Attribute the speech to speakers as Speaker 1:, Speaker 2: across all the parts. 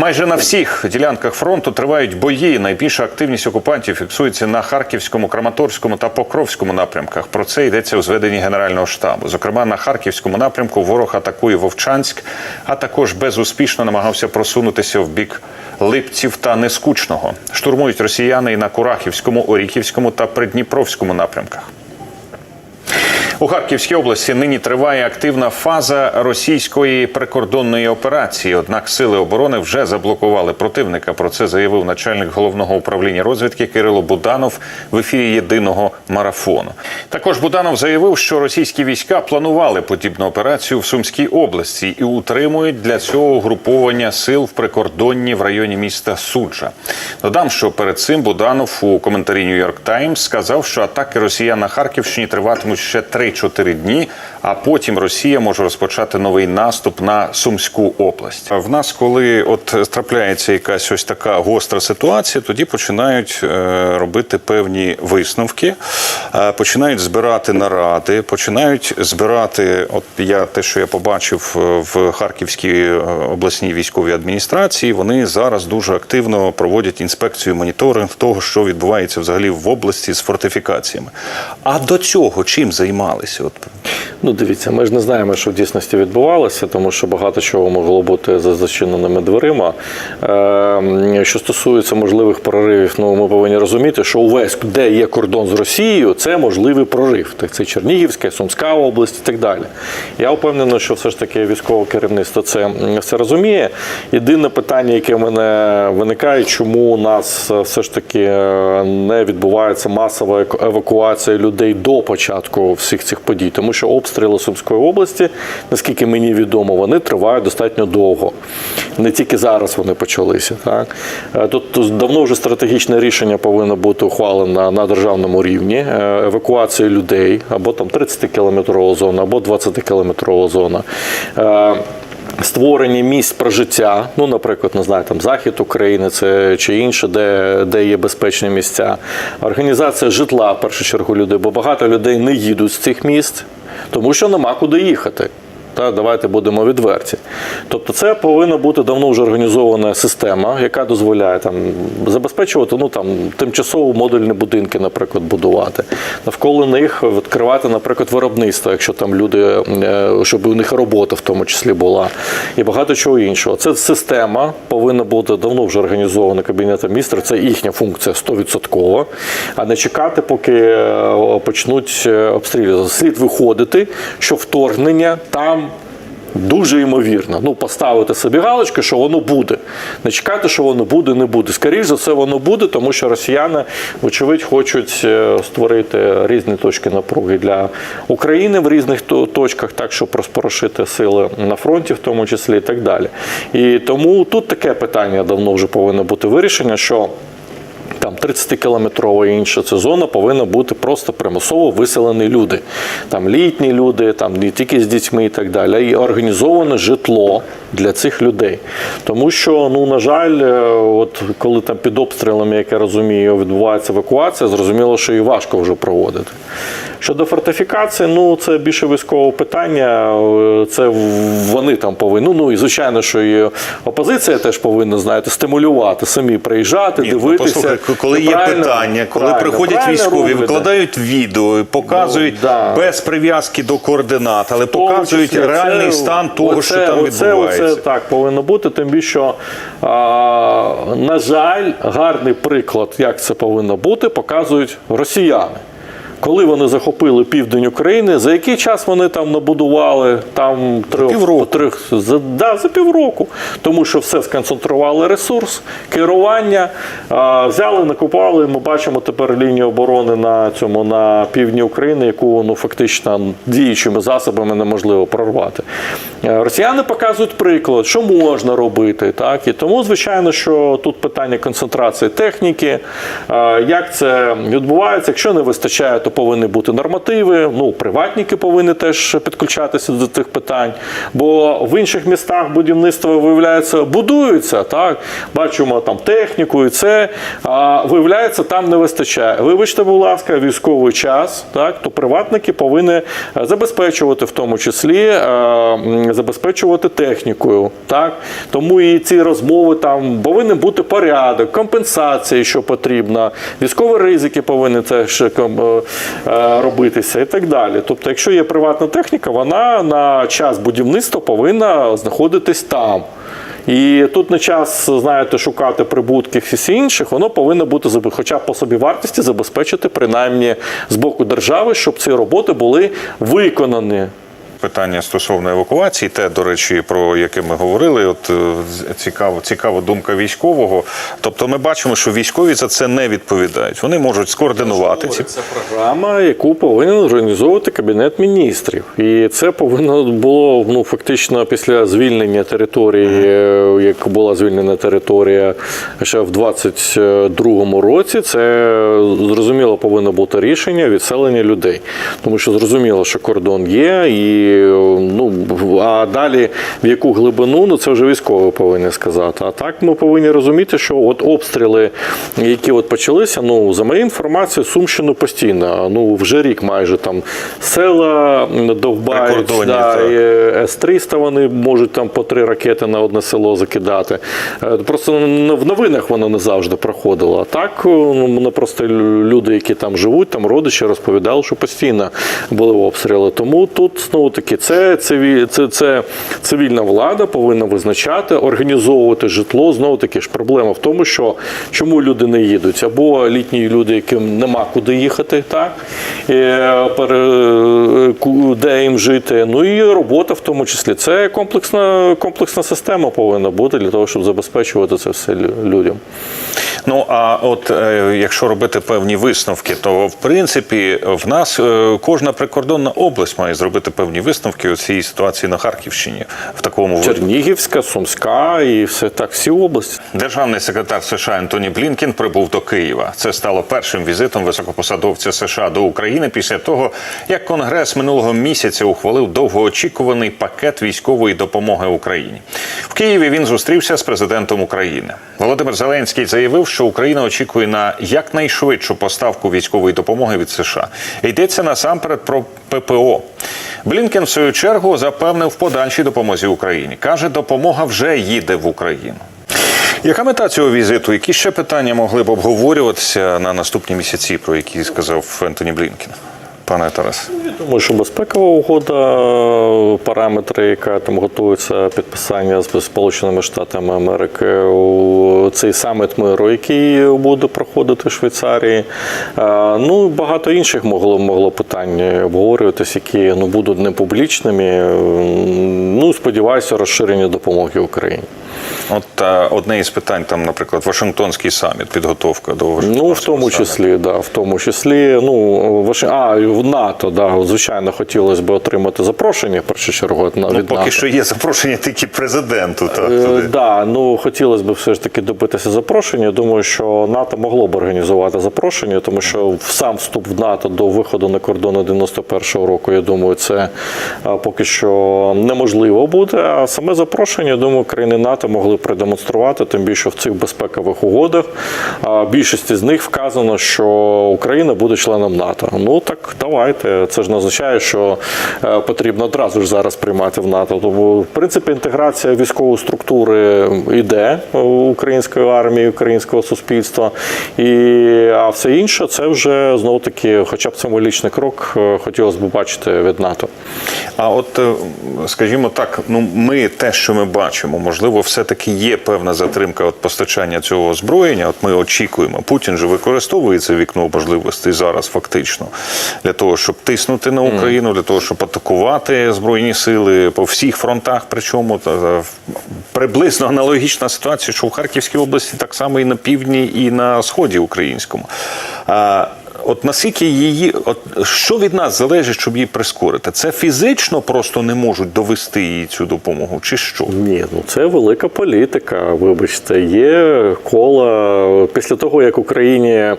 Speaker 1: Майже на всіх ділянках фронту тривають бої. Найбільша активність окупантів фіксується на Харківському, Краматорському та Покровському напрямках. Про це йдеться у зведенні Генерального штабу. Зокрема, на Харківському напрямку ворог атакує Вовчанськ, а також безуспішно намагався просунутися в бік Липців та Нескучного. Штурмують росіяни і на Курахівському, Оріхівському та Придніпровському напрямках. У Харківській області нині триває активна фаза російської прикордонної операції. Однак сили оборони вже заблокували противника. Про це заявив начальник головного управління розвідки Кирило Буданов в ефірі єдиного марафону. Також Буданов заявив, що російські війська планували подібну операцію в Сумській області і утримують для цього угруповання сил в прикордонні в районі міста Суджа. Додам, що перед цим Буданов у коментарі York Times сказав, що атаки росіян на Харківщині триватимуть ще 3-4 дні, а потім Росія може розпочати новий наступ на Сумську область. В нас, коли от трапляється якась ось така гостра ситуація, тоді починають е, робити певні висновки, е, починають збирати наради, починають збирати. От я те, що я побачив е, в Харківській обласній військовій адміністрації, вони зараз дуже активно проводять інспекцію, моніторинг того, що відбувається взагалі в області з фортифікаціями. А до цього чим займалися? От
Speaker 2: Ну, дивіться, ми ж не знаємо, що в дійсності відбувалося, тому що багато чого могло бути за зачиненими дверима. Е, що стосується можливих проривів, ну ми повинні розуміти, що увесь, де є кордон з Росією, це можливий прорив. Так це Чернігівська, Сумська область і так далі. Я впевнений, що все ж таки військове керівництво це все розуміє. Єдине питання, яке в мене виникає, чому у нас е, все ж таки е, не відбувається масова евакуація людей до початку всіх цих подій, тому що обстріли Сумської області, наскільки мені відомо, вони тривають достатньо довго. Не тільки зараз вони почалися. Так? Е, Тут давно вже стратегічне рішення повинно бути ухвалено на державному рівні. евакуації Евакуація людей або там 30-кілометрова зона, або 20-кілометрова зона. Створення місць прожиття, ну, наприклад, не знаю, там захід України це чи інше, де, де є безпечні місця. Організація житла в першу чергу людей, бо багато людей не їдуть з цих міст, тому що нема куди їхати. Та давайте будемо відверті. Тобто, це повинна бути давно вже організована система, яка дозволяє там забезпечувати ну там тимчасово модульні будинки, наприклад, будувати. Навколо них відкривати, наприклад, виробництво, якщо там люди, е, щоб у них робота в тому числі була, і багато чого іншого. Це система повинна бути давно вже організована кабінетом міністрів. Це їхня функція 100%, а не чекати, поки е, почнуть е, обстрілювати. Слід виходити, що вторгнення там. Дуже ймовірно. Ну, поставити собі галочку, що воно буде. Не чекати, що воно буде, не буде. Скоріше за все, воно буде, тому що росіяни, вочевидь, хочуть е, створити різні точки напруги для України в різних точках, так щоб розпорошити сили на фронті, в тому числі і так далі. І тому тут таке питання давно вже повинно бути вирішення, що 30-кілометрова і інша ця зона повинна бути просто примусово виселені люди. Там літні люди, там не тільки з дітьми і так далі, і організоване житло для цих людей. Тому що, ну на жаль, е, от коли там під обстрілами, як я розумію, відбувається евакуація, зрозуміло, що і важко вже проводити. Щодо фортифікації, ну це більше військове питання. е, Це вони там повинні. Ну, ну і звичайно, що і опозиція теж повинна, знаєте, стимулювати, самі приїжджати,
Speaker 1: Ні, ну,
Speaker 2: дивитися.
Speaker 1: послухай, коли є питання, коли
Speaker 2: правильно,
Speaker 1: приходять
Speaker 2: правильно
Speaker 1: військові, викладають відео, показують
Speaker 2: Ну, да.
Speaker 1: без прив'язки до координат, але показують
Speaker 2: числі
Speaker 1: реальний
Speaker 2: це-
Speaker 1: стан того,
Speaker 2: оце-
Speaker 1: що там
Speaker 2: оце-
Speaker 1: відбувається.
Speaker 2: Оце так повинно бути. Тим більше, що, а, на жаль, гарний приклад, як це повинно бути, показують росіяни. Коли вони захопили південь України, за який час вони там набудували там трьох,
Speaker 1: півроку.
Speaker 2: трьох за, да, за півроку. Тому що все сконцентрували ресурс, керування, а, взяли, накупали. Ми бачимо тепер лінію оборони на цьому на півдні України, яку ну фактично діючими засобами неможливо прорвати. Е, Росіяни показують приклад, що можна робити, так і тому, звичайно, що тут питання концентрації техніки, е, як це відбувається, якщо не вистачає, то повинні бути нормативи. Ну, приватники повинні теж підключатися до цих питань. Бо в інших містах будівництво виявляється будуються. Так бачимо там техніку і це. А виявляється, там не вистачає. Вибачте, будь ласка, військовий час, так то приватники повинні е, забезпечувати в тому числі е, забезпечувати технікою. Так тому і ці розмови там повинен бути порядок, компенсації, що потрібно, військові ризики повинні теж е, робитися і так далі. Тобто, якщо є приватна техніка, вона на час будівництва повинна знаходитись там. І тут не час, знаєте, шукати прибутків і інших, воно повинно бути хоча б по собі вартості забезпечити принаймні з боку держави, щоб ці роботи були виконані.
Speaker 1: Питання стосовно евакуації, те, до речі, про яке ми говорили, от е, цікаво, цікава думка військового. Тобто, ми бачимо, що військові за це не відповідають. Вони можуть скоординувати ці
Speaker 2: Це програма, яку повинен організовувати кабінет міністрів, і це повинно було ну фактично після звільнення території, е, як була звільнена територія ще в 22-му році. Це зрозуміло повинно бути рішення відселення людей, тому що зрозуміло, що кордон є, і ну а далі в яку глибину, ну це вже військові повинні сказати. А так ми повинні розуміти, що от обстріли, які от почалися, ну за моєю інформацією, Сумщину постійно. Ну вже рік майже там села довбають, да, С-300 вони можуть там по три ракети на одне село закидати. Е, Просто в новинах воно не завжди проходило. А так ну, просто люди, які там живуть, там родичі розповідали, що постійно були обстріли. Тому тут знову таки це, це, це цивільна влада повинна визначати, організовувати житло. Знову таки ж проблема в тому, що чому люди не їдуть, або літні люди, яким нема куди їхати, так е, де їм жити. Ну і робота в тому числі. Це комплексна, комплексна система повинна бути для того, щоб забезпечувати це все людям.
Speaker 1: Ну а от е, якщо робити певні висновки, то в принципі в нас е, кожна прикордонна область має зробити певні висновки у цій ситуації на Харківщині в такому.
Speaker 2: Чернігівська, Сумська і все так, всі області.
Speaker 1: Державний секретар США Ентоні Блінкен прибув до Києва. Це стало першим візитом високопосадовця США до України після того, як Конгрес минулого місяця ухвалив довгоочікуваний пакет військової допомоги Україні. В Києві він зустрівся з президентом України. Володимир Зеленський заявив, що Україна очікує на якнайшвидшу поставку військової допомоги від США. Йдеться насамперед про ППО. Блінкен в свою чергу запевнив подальшій допомозі Україні. каже, допомога вже їде в Україну. Яка мета цього візиту? Які ще питання могли б обговорюватися на наступні місяці, про які сказав Ентоні Блінкен? Пане Тарас,
Speaker 2: Думаю, що безпекова угода, параметри, яка там готується підписання з Сполученими Штатами Америки, у цей саміт миру, який буде проходити в Швейцарії. Ну, багато інших могло могло питань обговорюватись, які ну будуть непублічними. Ну, сподіваюся, розширення допомоги Україні.
Speaker 1: От е, одне із питань, там, наприклад, Вашингтонський саміт, підготовка до Вашингтонського
Speaker 2: Ну, в тому
Speaker 1: саміту.
Speaker 2: числі, да, в тому числі, ну, Ваши... а, в НАТО, да, звичайно, хотілося б отримати запрошення, в першу чергу, на-
Speaker 1: Ну, поки
Speaker 2: НАТО.
Speaker 1: що є запрошення тільки президенту. Так,
Speaker 2: Е,
Speaker 1: туди.
Speaker 2: да, ну хотілося б все ж таки добитися запрошення. Думаю, що НАТО могло б організувати запрошення, тому що сам вступ в НАТО до виходу на кордони 91-го року, я думаю, це поки що неможливо буде. А саме запрошення, думаю, країни НАТО могли б продемонструвати, тим більше в цих безпекових угодах. Більшість з них вказано, що Україна буде членом НАТО. Ну так давайте. Це ж не означає, що е, потрібно одразу ж зараз приймати в НАТО. Тому, в принципі, інтеграція військової структури йде української армії, українського суспільства. І, а все інше це вже знову таки, хоча б символічний крок, е, хотілося б бачити від НАТО.
Speaker 1: А от, е, скажімо так, ну ми те, що ми бачимо, можливо, все-таки є певна затримка от постачання цього озброєння. От ми очікуємо. Путін же використовує це вікно можливостей зараз, фактично, для того, щоб тиснути на Україну, для того, щоб атакувати збройні сили по всіх фронтах. Причому та, приблизно аналогічна ситуація, що в Харківській області, так само і на півдні, і на сході українському. От наскільки її, от що від нас залежить, щоб її прискорити? Це фізично просто не можуть довести їй цю допомогу, чи що?
Speaker 2: Ні, ну це велика політика. Вибачте, є кола після того, як Україні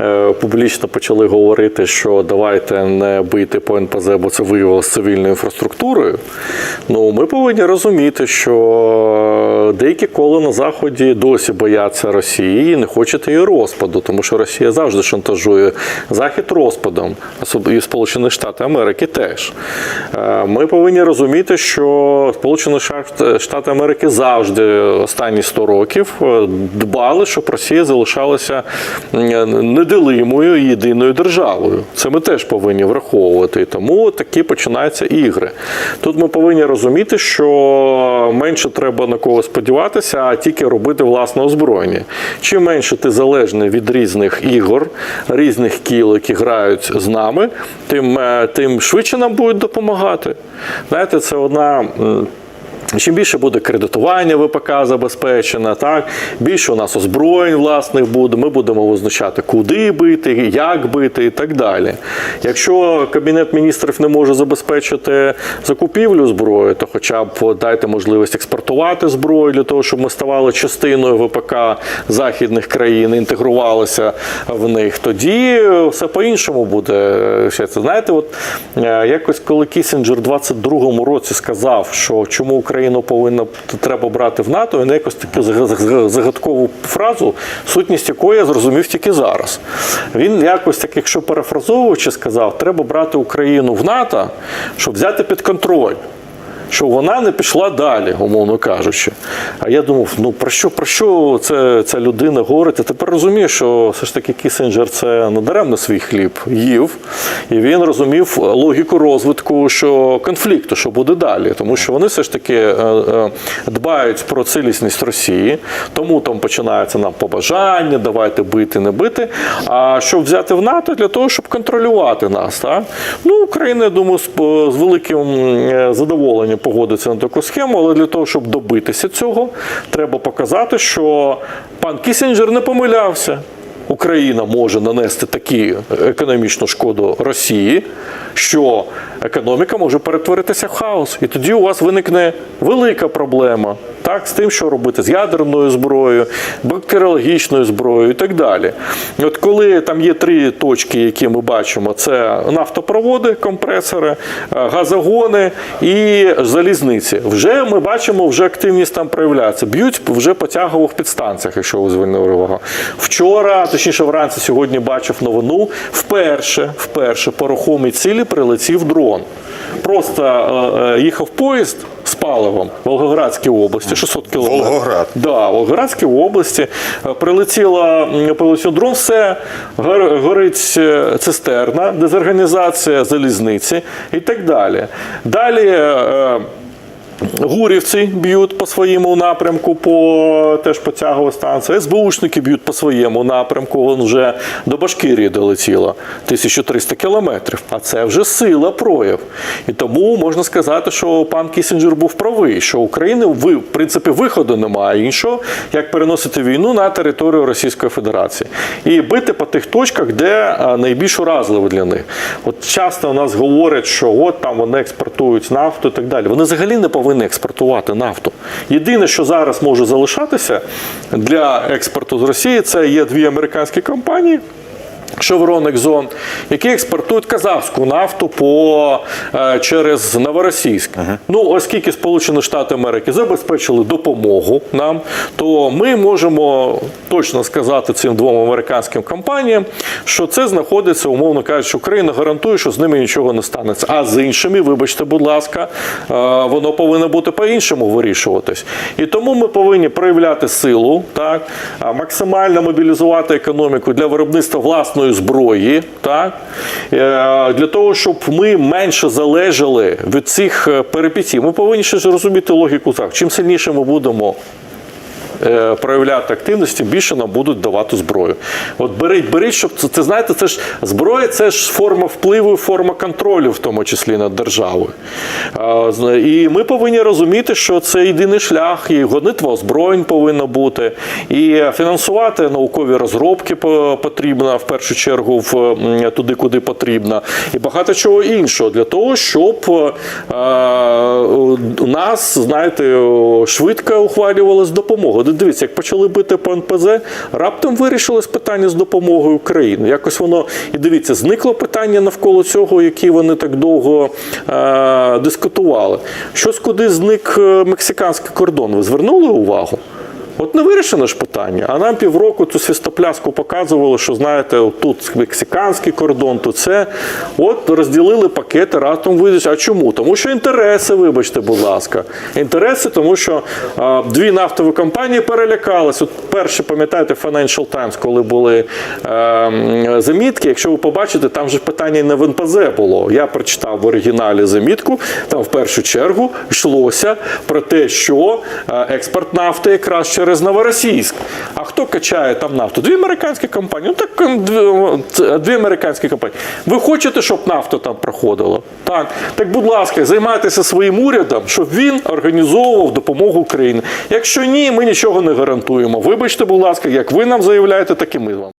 Speaker 2: е, публічно почали говорити, що давайте не бити по НПЗ, бо це виявилося цивільною інфраструктурою. Ну ми повинні розуміти, що деякі кола на заході досі бояться Росії і не хочуть її розпаду, тому що Росія завжди шантажує Захід розпадом, і Сполучені Штати Америки теж. Е, Ми повинні розуміти, що Сполучені Штати Америки завжди останні 100 років е, дбали, щоб Росія залишалася м, неделимою і єдиною державою. Це ми теж повинні враховувати. І Тому такі починаються ігри. Тут ми повинні розуміти, що менше треба на кого сподіватися, а тільки робити власне озброєння. Чим менше ти залежний від різних ігор, різних кіл, які грають з нами, тим, е, тим швидше нам будуть допомагати. Знаєте, це одна. Чим більше буде кредитування ВПК забезпечено, так більше у нас озброєнь власних буде. Ми будемо визначати, куди бити, як бити і так далі. Якщо кабінет міністрів не може забезпечити закупівлю зброї, то хоча б дайте можливість експортувати зброю для того, щоб ми ставали частиною ВПК західних країн, інтегрувалися в них. Тоді все по-іншому буде. Ще це знаєте, от е, якось коли Кісінджер в 22-му році сказав, що чому Україну повинна треба брати в НАТО, він якось таку заг- загадкову фразу, сутність якої я зрозумів тільки зараз. Він якось так, якщо перефразовуючи, сказав, треба брати Україну в НАТО, щоб взяти під контроль. Щоб вона не пішла далі, умовно кажучи. А я думав, ну про що про що це, ця людина говорить? А тепер розумію, що все ж таки Кісінджер це надаремно свій хліб їв, і він розумів логіку розвитку що конфлікту, що буде далі. Тому що вони все ж таки е, е, дбають про цілісність Росії, тому там починаються нам побажання, давайте бити, не бити. А щоб взяти в НАТО для того, щоб контролювати нас. Так? Ну, Україна, я думаю, з, з великим е, задоволенням погодиться на таку схему, але для того, щоб добитися цього, треба показати, що пан Кісінджер не помилявся. Україна може нанести таку економічну шкоду Росії, що економіка може перетворитися в хаос. І тоді у вас виникне велика проблема так, з тим, що робити з ядерною зброєю, бактеріологічною зброєю і так далі. От коли там є три точки, які ми бачимо: це нафтопроводи, компресори, е, газогони і залізниці. Вже ми бачимо, вже активність там проявляється. Б'ють вже по тягових підстанціях, якщо ви звернули увагу. Вчора, точніше, вранці сьогодні бачив новину. Вперше, вперше по рухомій цілі прилетів дрон. Просто е, е, їхав поїзд з паливом в Волгоградській області, 600 кілометрів.
Speaker 1: Волгоград.
Speaker 2: Да, в Волгоградській області е, прилетіла прилетів дрон, все гор- горить е, цистерна, дезорганізація залізниці і так далі. Далі. Е, Гурівці б'ють по своєму напрямку, по теж по тяговій станції. СБУшники б'ють по своєму напрямку. Вон вже до Башкирії долетіло 1300 кілометрів. А це вже сила прояв. І тому можна сказати, що пан Кісінджер був правий, що України в принципі виходу немає іншого, як переносити війну на територію Російської Федерації і бити по тих точках, де найбільш уразливо для них. От часто у нас говорять, що от там вони експортують нафту і так далі. Вони взагалі не повинні експортувати нафту. Єдине, що зараз може залишатися для експорту з Росії, це є дві американські компанії. Chevron Exxon, які експортують казахську нафту по, е, через Новоросійськ. Ну, оскільки Сполучені Штати Америки забезпечили допомогу нам, то ми можемо точно сказати цим двом американським компаніям, що це знаходиться, умовно кажучи, Україна гарантує, що з ними нічого не станеться. А з іншими, вибачте, будь ласка, е, воно повинно бути по-іншому вирішуватись. І тому ми повинні проявляти силу, так, максимально мобілізувати економіку для виробництва власної зброї, так, е, для того, щоб ми менше залежали від цих перепітів. Ми повинні ще ж розуміти логіку так. Чим сильніше ми будемо е, проявляти активність, тим більше нам будуть давати зброю. От беріть, беріть, щоб це, знаєте, це ж зброя, це ж форма впливу, форма контролю, в тому числі над державою. І ми повинні розуміти, що це єдиний шлях, і гонитва озброєнь повинна бути, і фінансувати наукові розробки потрібно в першу чергу в туди, куди потрібно, і багато чого іншого для того, щоб е, нас, знаєте, швидко ухвалювалась допомога. От Дивіться, як почали бити по НПЗ, раптом вирішилось питання з допомогою України. Якось воно і дивіться, зникло питання навколо цього, які вони так довго е, дискутували. Щось куди зник е, мексиканський кордон. Ви звернули увагу? От не вирішено ж питання, а нам півроку цю свістопляску показували, що знаєте, тут мексиканський кордон, тут це. От розділили пакети, раптом вийдуть. А чому? Тому що інтереси, вибачте, будь ласка. Інтереси, тому що а, дві нафтові компанії перелякались. От перше, пам'ятаєте, Financial Times, коли були е, замітки. Якщо ви побачите, там же питання не в НПЗ було. Я прочитав в оригіналі замітку. Там в першу чергу йшлося про те, що е, експорт нафти якраз через Новоросійськ. А хто качає там нафту? Дві американські компанії. Ну так дві, дві американські компанії. Ви хочете, щоб нафта там проходила? Так. Так, будь ласка, займайтеся своїм урядом, щоб він організовував допомогу Україні. Якщо ні, ми нічого не гарантуємо. Вибачте, будь ласка, як ви нам заявляєте, так і ми вам.